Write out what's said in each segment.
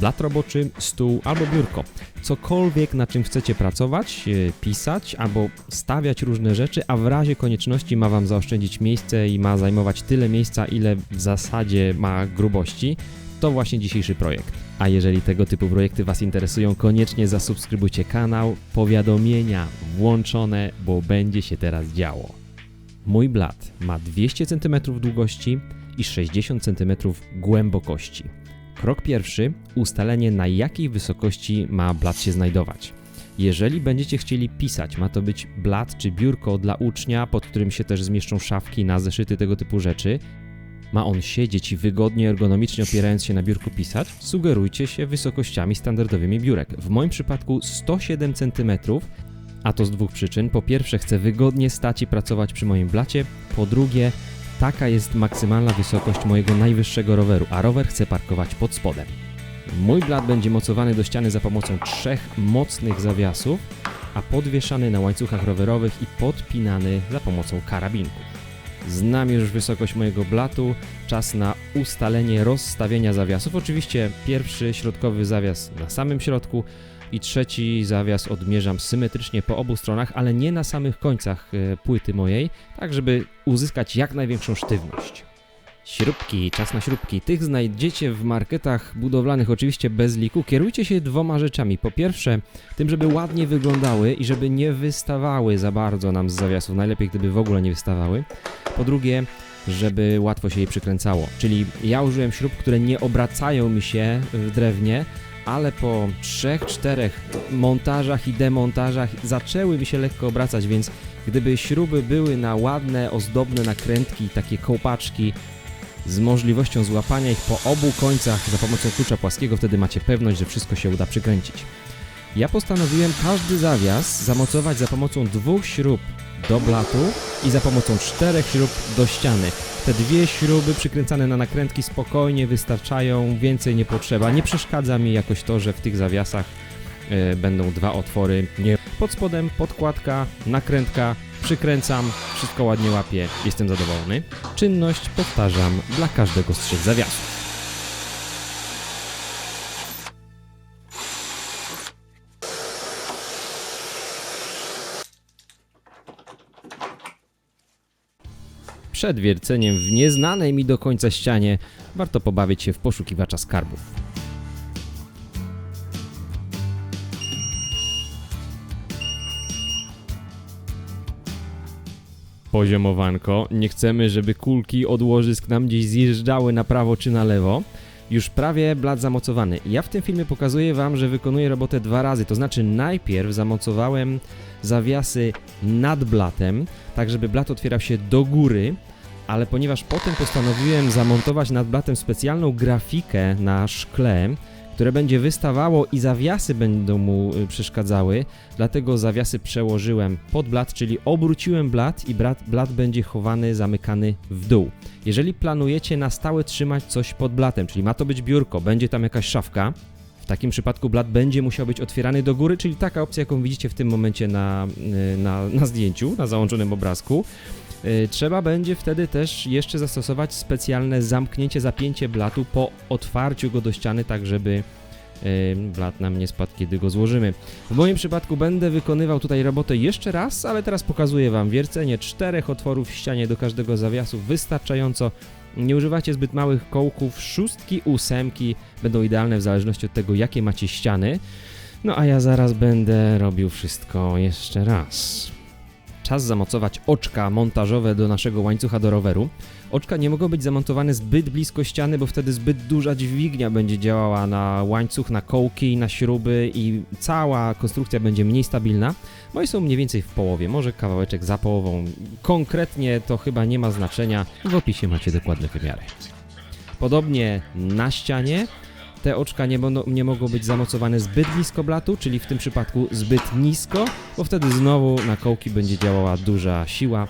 blat roboczy, stół albo biurko. Cokolwiek na czym chcecie pracować, e, pisać albo stawiać różne rzeczy, a w razie konieczności ma Wam zaoszczędzić miejsce i ma zajmować tyle miejsca, ile w zasadzie ma grubości, to właśnie dzisiejszy projekt. A jeżeli tego typu projekty Was interesują, koniecznie zasubskrybujcie kanał, powiadomienia włączone, bo będzie się teraz działo. Mój blat ma 200 cm długości i 60 cm głębokości. Krok pierwszy ustalenie na jakiej wysokości ma blat się znajdować. Jeżeli będziecie chcieli pisać, ma to być blat czy biurko dla ucznia, pod którym się też zmieszczą szafki na zeszyty tego typu rzeczy, ma on siedzieć i wygodnie, ergonomicznie opierając się na biurku pisać, sugerujcie się wysokościami standardowymi biurek. W moim przypadku 107 cm, a to z dwóch przyczyn. Po pierwsze, chcę wygodnie stać i pracować przy moim blacie. Po drugie, taka jest maksymalna wysokość mojego najwyższego roweru, a rower chcę parkować pod spodem. Mój blat będzie mocowany do ściany za pomocą trzech mocnych zawiasów, a podwieszany na łańcuchach rowerowych i podpinany za pomocą karabinków. Znam już wysokość mojego blatu, czas na ustalenie rozstawienia zawiasów. Oczywiście pierwszy środkowy zawias na samym środku i trzeci zawias odmierzam symetrycznie po obu stronach, ale nie na samych końcach e, płyty mojej, tak żeby uzyskać jak największą sztywność. Śrubki, czas na śrubki. Tych znajdziecie w marketach budowlanych oczywiście bez liku. Kierujcie się dwoma rzeczami. Po pierwsze, tym, żeby ładnie wyglądały i żeby nie wystawały za bardzo nam z zawiasów. Najlepiej, gdyby w ogóle nie wystawały. Po drugie, żeby łatwo się jej przykręcało. Czyli ja użyłem śrub, które nie obracają mi się w drewnie, ale po 3-4 montażach i demontażach zaczęły mi się lekko obracać, więc gdyby śruby były na ładne, ozdobne nakrętki, takie kołpaczki z możliwością złapania ich po obu końcach za pomocą klucza płaskiego, wtedy macie pewność, że wszystko się uda przykręcić. Ja postanowiłem każdy zawias zamocować za pomocą dwóch śrub do blatu i za pomocą czterech śrub do ściany. Te dwie śruby przykręcane na nakrętki spokojnie wystarczają, więcej nie potrzeba. Nie przeszkadza mi jakoś to, że w tych zawiasach e, będą dwa otwory. Nie. Pod spodem podkładka, nakrętka, przykręcam, wszystko ładnie łapie, jestem zadowolony. Czynność powtarzam dla każdego z trzech zawiasów. Przed wierceniem w nieznanej mi do końca ścianie warto pobawić się w poszukiwacza skarbów. Poziomowanko. Nie chcemy, żeby kulki od łożysk nam gdzieś zjeżdżały na prawo czy na lewo. Już prawie blat zamocowany. Ja w tym filmie pokazuję Wam, że wykonuję robotę dwa razy. To znaczy najpierw zamocowałem zawiasy nad blatem, tak żeby blat otwierał się do góry, ale ponieważ potem postanowiłem zamontować nad blatem specjalną grafikę na szkle, które będzie wystawało i zawiasy będą mu y, przeszkadzały, dlatego zawiasy przełożyłem pod blat, czyli obróciłem blat i blat, blat będzie chowany, zamykany w dół. Jeżeli planujecie na stałe trzymać coś pod blatem, czyli ma to być biurko, będzie tam jakaś szafka, w takim przypadku blat będzie musiał być otwierany do góry, czyli taka opcja, jaką widzicie w tym momencie na, y, na, na zdjęciu, na załączonym obrazku. Y, trzeba będzie wtedy też jeszcze zastosować specjalne zamknięcie, zapięcie blatu po otwarciu go do ściany, tak żeby y, blat nam nie spadł, kiedy go złożymy. W moim przypadku będę wykonywał tutaj robotę jeszcze raz, ale teraz pokazuję Wam wiercenie czterech otworów w ścianie do każdego zawiasu, wystarczająco. Nie używacie zbyt małych kołków, szóstki, ósemki będą idealne w zależności od tego, jakie macie ściany. No a ja zaraz będę robił wszystko jeszcze raz czas zamocować oczka montażowe do naszego łańcucha do roweru. Oczka nie mogą być zamontowane zbyt blisko ściany, bo wtedy zbyt duża dźwignia będzie działała na łańcuch, na kołki, na śruby i cała konstrukcja będzie mniej stabilna. Moje są mniej więcej w połowie, może kawałeczek za połową. Konkretnie to chyba nie ma znaczenia, w opisie macie dokładne wymiary. Podobnie na ścianie te oczka nie, nie mogą być zamocowane zbyt blisko blatu, czyli w tym przypadku zbyt nisko, bo wtedy znowu na kołki będzie działała duża siła.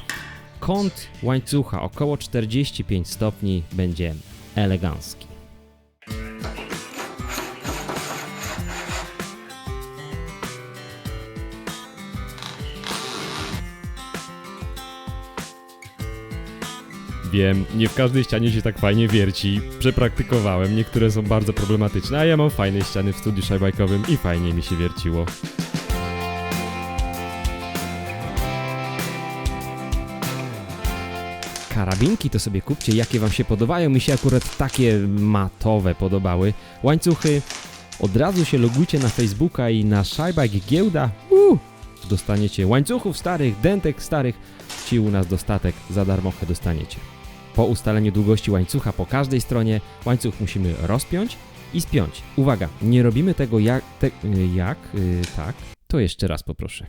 Kąt łańcucha około 45 stopni będzie elegancki. Wiem, nie w każdej ścianie się tak fajnie wierci. Przepraktykowałem, niektóre są bardzo problematyczne, a ja mam fajne ściany w studiu szajbajkowym i fajnie mi się wierciło. Karabinki to sobie kupcie, jakie wam się podobają. Mi się akurat takie matowe podobały. Łańcuchy, od razu się logujcie na Facebooka i na Szajbajk Giełda. Uh, dostaniecie łańcuchów starych, dentek starych. Ci u nas dostatek, za darmochę dostaniecie. Po ustaleniu długości łańcucha po każdej stronie łańcuch musimy rozpiąć i spiąć. Uwaga, nie robimy tego jak... Te, y, jak? Y, tak. To jeszcze raz poproszę.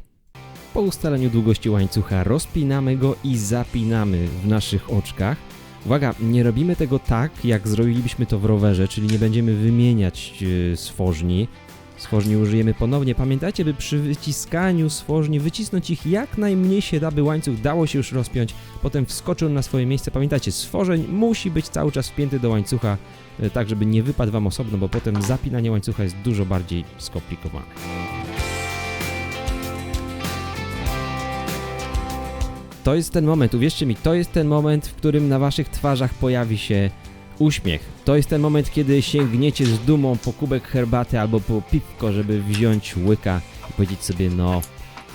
Po ustaleniu długości łańcucha rozpinamy go i zapinamy w naszych oczkach. Uwaga, nie robimy tego tak, jak zrobilibyśmy to w rowerze, czyli nie będziemy wymieniać yy. Stworzni użyjemy ponownie. Pamiętajcie, by przy wyciskaniu stworzni wycisnąć ich jak najmniej się da, by łańcuch dało się już rozpiąć, potem wskoczył na swoje miejsce. Pamiętajcie, stworzeń musi być cały czas wpięty do łańcucha, yy, tak żeby nie wypadł Wam osobno, bo potem zapinanie łańcucha jest dużo bardziej skomplikowane. To jest ten moment, uwierzcie mi, to jest ten moment, w którym na waszych twarzach pojawi się uśmiech. To jest ten moment, kiedy sięgniecie z dumą po kubek herbaty albo po piwko, żeby wziąć łyka i powiedzieć sobie, no,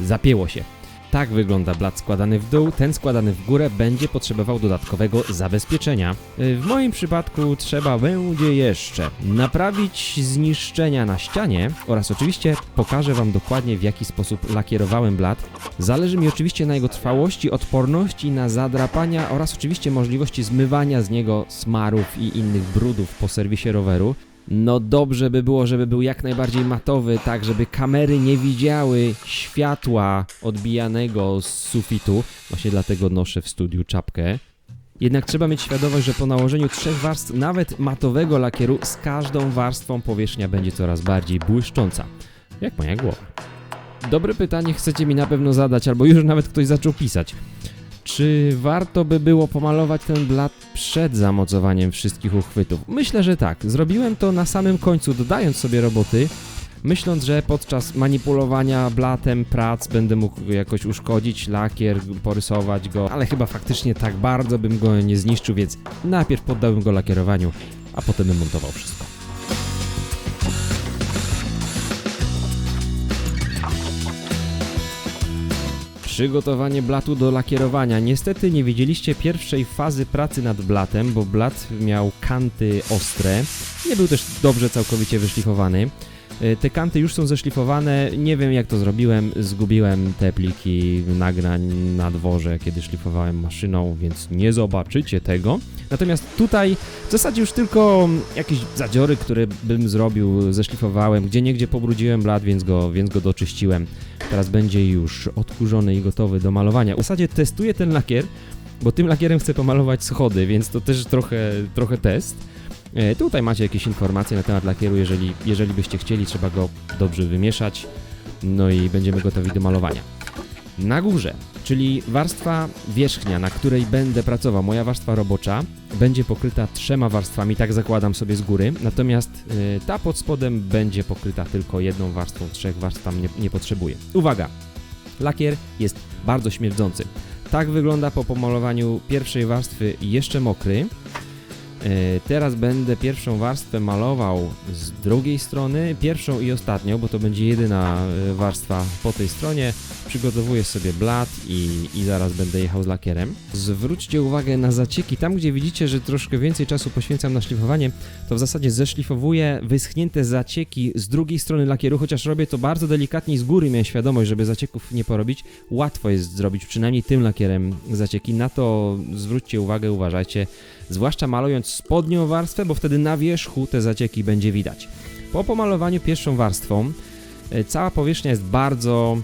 zapięło się. Tak wygląda blat składany w dół, ten składany w górę będzie potrzebował dodatkowego zabezpieczenia. Y, W moim przypadku trzeba będzie jeszcze naprawić zniszczenia na ścianie oraz oczywiście pokażę Wam dokładnie w jaki sposób lakierowałem blat. Zależy mi oczywiście na jego trwałości, odporności na zadrapania oraz oczywiście możliwości zmywania z niego smarów i innych brudów po serwisie roweru. No dobrze by było, żeby był jak najbardziej matowy, tak żeby kamery nie widziały światła odbijanego z sufitu. Właśnie dlatego noszę w studiu czapkę. Jednak trzeba mieć świadomość, że po nałożeniu trzech warstw nawet matowego lakieru z każdą warstwą powierzchnia będzie coraz bardziej błyszcząca. Jak moja głowa. Dobre pytanie chcecie mi na pewno zadać, albo już nawet ktoś zaczął pisać. Czy warto by było pomalować ten blat przed zamocowaniem wszystkich uchwytów? Myślę, że tak. Zrobiłem to na samym końcu, dodając sobie roboty, myśląc, że podczas manipulowania blatem prac będę mógł jakoś uszkodzić, lakier, porysować go, ale chyba faktycznie tak bardzo bym go nie zniszczył, więc najpierw poddałem go lakierowaniu, a potem bym montował wszystko. Przygotowanie blatu do lakierowania. Niestety nie widzieliście pierwszej fazy pracy nad blatem, bo blat miał kanty ostre. Nie był też dobrze całkowicie wyszlifowany. E, Te kanty już są zeszlifowane. Nie wiem jak to zrobiłem. Zgubiłem te pliki nagrań na dworze, kiedy szlifowałem maszyną, więc nie zobaczycie tego. Natomiast tutaj w zasadzie już tylko jakieś zadziory, które bym zrobił, zeszlifowałem. Gdzie niegdzie pobrudziłem blat, więc go, więc go doczyściłem. Teraz będzie już odkurzony i gotowy do malowania. W zasadzie testuję ten lakier, bo tym lakierem chcę pomalować schody, więc to też trochę, trochę test. E, tutaj macie jakieś informacje na temat lakieru, jeżeli, jeżeli byście chcieli, trzeba go dobrze wymieszać. No i będziemy gotowi do malowania. Na górze, czyli warstwa wierzchnia, na której będę pracował, moja warstwa robocza, będzie pokryta trzema warstwami, tak zakładam sobie z góry. Natomiast e, ta pod spodem będzie pokryta tylko jedną warstwą, trzech warstw tam nie, nie potrzebuję. Uwaga! Lakier jest bardzo śmierdzący. Tak wygląda po pomalowaniu pierwszej warstwy jeszcze mokry. E, Teraz będę pierwszą warstwę malował z drugiej strony, pierwszą i ostatnią, bo to będzie jedyna e, warstwa po tej stronie. Przygotowuję sobie blat i, i zaraz będę jechał z lakierem. Zwróćcie uwagę na zacieki. Tam, gdzie widzicie, że troszkę więcej czasu poświęcam na szlifowanie, to w zasadzie zeszlifowuję wyschnięte zacieki z drugiej strony lakieru, chociaż robię to bardzo delikatnie i z góry miałem świadomość, żeby zacieków nie porobić. Łatwo jest zrobić, przynajmniej tym lakierem zacieki. Na to zwróćcie uwagę, uważajcie zwłaszcza malując spodnią warstwę, bo wtedy na wierzchu te zacieki będzie widać. Po pomalowaniu pierwszą warstwą e, cała powierzchnia jest bardzo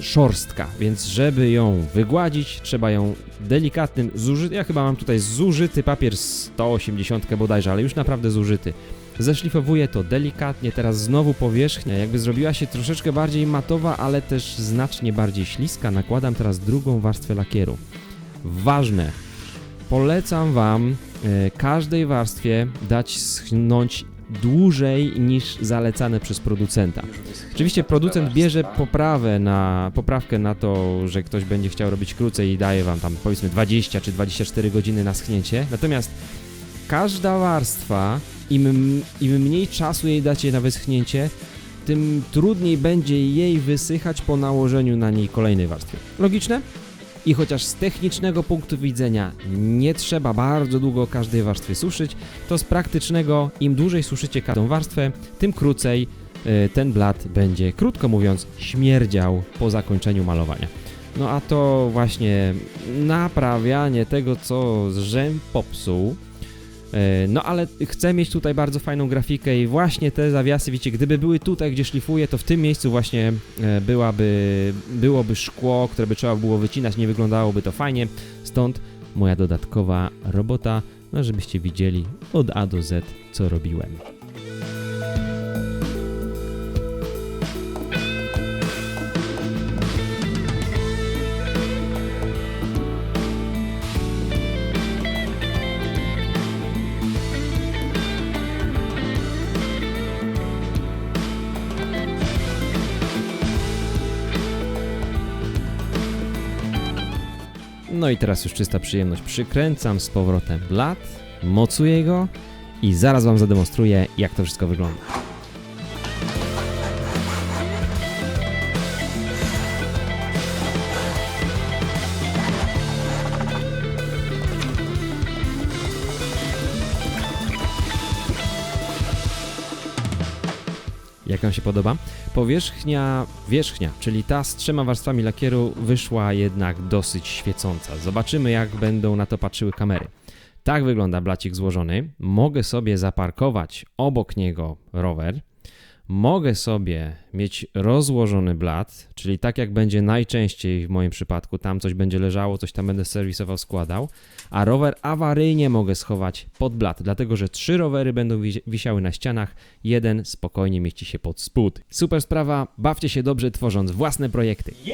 szorstka, więc żeby ją wygładzić, trzeba ją delikatnym, zużyty, ja chyba mam tutaj zużyty papier 180 bodajże, ale już naprawdę zużyty. Zeszlifowuję to delikatnie, teraz znowu powierzchnia jakby zrobiła się troszeczkę bardziej matowa, ale też znacznie bardziej śliska. Nakładam teraz drugą warstwę lakieru. Ważne, polecam Wam każdej warstwie dać schnąć dłużej niż zalecane przez producenta. Oczywiście producent bierze poprawę na, poprawkę na to, że ktoś będzie chciał robić krócej i daje wam tam powiedzmy 20 czy 24 godziny na schnięcie, natomiast każda warstwa, im, im mniej czasu jej dacie na wyschnięcie, tym trudniej będzie jej wysychać po nałożeniu na niej kolejnej warstwy. Logiczne? I chociaż z technicznego punktu widzenia nie trzeba bardzo długo każdej warstwy suszyć, to z praktycznego im dłużej suszycie każdą warstwę, tym krócej y, ten blat będzie, krótko mówiąc, śmierdział po zakończeniu malowania. No a to właśnie naprawianie tego, co żem popsuł, No ale chcę mieć tutaj bardzo fajną grafikę i właśnie te zawiasy, wiecie, gdyby były tutaj, gdzie szlifuję, to w tym miejscu właśnie e, byłaby, byłoby szkło, które by trzeba było wycinać, nie wyglądałoby to fajnie, stąd moja dodatkowa robota, no żebyście widzieli od A do Z, co robiłem. No i teraz już czysta przyjemność. Przykręcam z powrotem blat, mocuję go i zaraz Wam zademonstruję, jak to wszystko wygląda. Wam się podoba? Powierzchnia, wierzchnia, czyli ta z trzema warstwami lakieru wyszła jednak dosyć świecąca. Zobaczymy jak będą na to patrzyły kamery. Tak wygląda blacik złożony. Mogę sobie zaparkować obok niego rower. Mogę sobie mieć rozłożony blat, czyli tak jak będzie najczęściej w moim przypadku, tam coś będzie leżało, coś tam będę serwisował, składał, a rower awaryjnie mogę schować pod blat, dlatego że trzy rowery będą wisi- wisiały na ścianach, jeden spokojnie mieści się pod spód. Super sprawa, bawcie się dobrze tworząc własne projekty. I